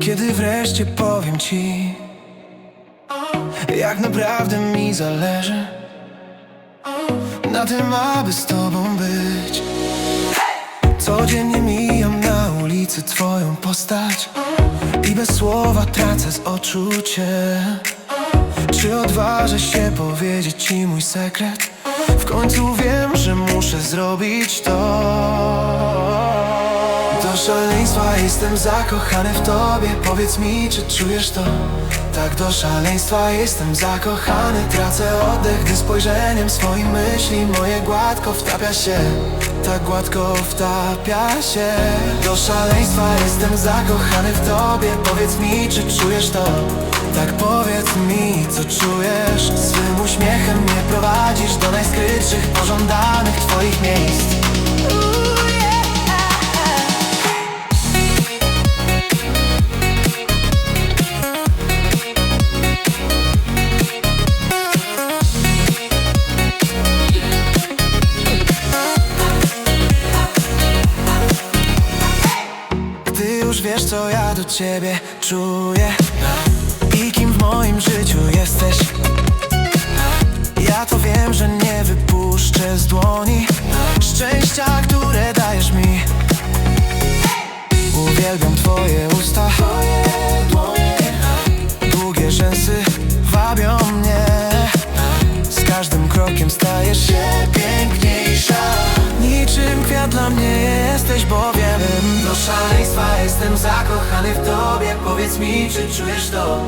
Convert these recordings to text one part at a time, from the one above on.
Kiedy wreszcie powiem ci Jak naprawdę mi zależy Na tym, aby z tobą być. Codziennie mijam na ulicy twoją postać I bez słowa tracę z oczu cię. Czy odważę się powiedzieć ci mój sekret? W końcu wiem, że muszę zrobić to Do szaleństwa jestem zakochany w tobie. Powiedz mi, czy czujesz to? Tak do szaleństwa jestem zakochany. Tracę oddech, gdy spojrzeniem swoim myśli Moje gładko wtapia się. Tak gładko wtapia się. Do szaleństwa jestem zakochany w tobie. Powiedz mi, czy czujesz to? Tak powiedz mi, co czujesz? Swym uśmiechem mnie prowadzisz Do najskrytszych, pożądanych twoich miejsc co ja do ciebie czuję. I kim w moim życiu jesteś? Ja to wiem, że nie wypuszczę z dłoni Szczęścia, które dajesz mi. Uwielbiam twoje usta. Długie rzęsy wabią mnie. Z każdym krokiem stajesz się piękniejsza Niczym kwiat dla mnie jesteś, bo wiem. Do szaleństwa jestem zakochany w tobie. Powiedz mi, czy czujesz to?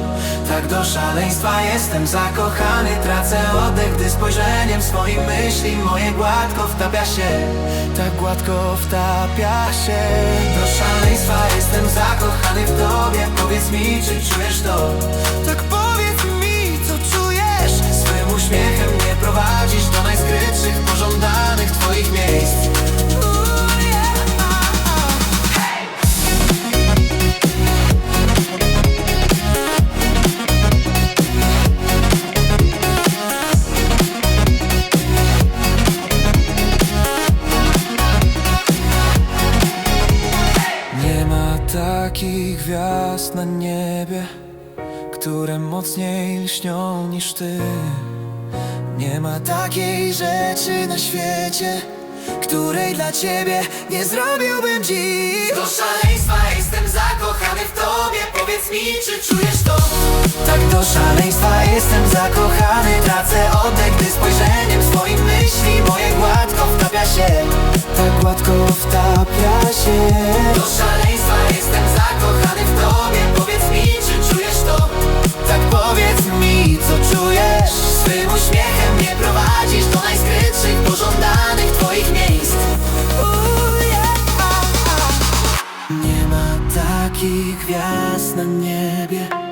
Tak do szaleństwa jestem zakochany. Tracę oddech, gdy spojrzeniem swoim myśli Moje gładko wtapia się. Tak gładko wtapia się. Do szaleństwa jestem zakochany w tobie. Powiedz mi, czy czujesz to? Tak gwiazd na niebie, które mocniej lśnią niż ty. Nie ma takiej rzeczy na świecie, której dla ciebie nie zrobiłbym dziś. Do szaleństwa jestem zakochany w tobie Powiedz mi, czy czujesz to? Tak do szaleństwa jestem zakochany Tracę oddech, gdy spojrzeniem swoim myśli Moje gładko wtapia się Tak gładko wtapia się takich gwiazd na niebie.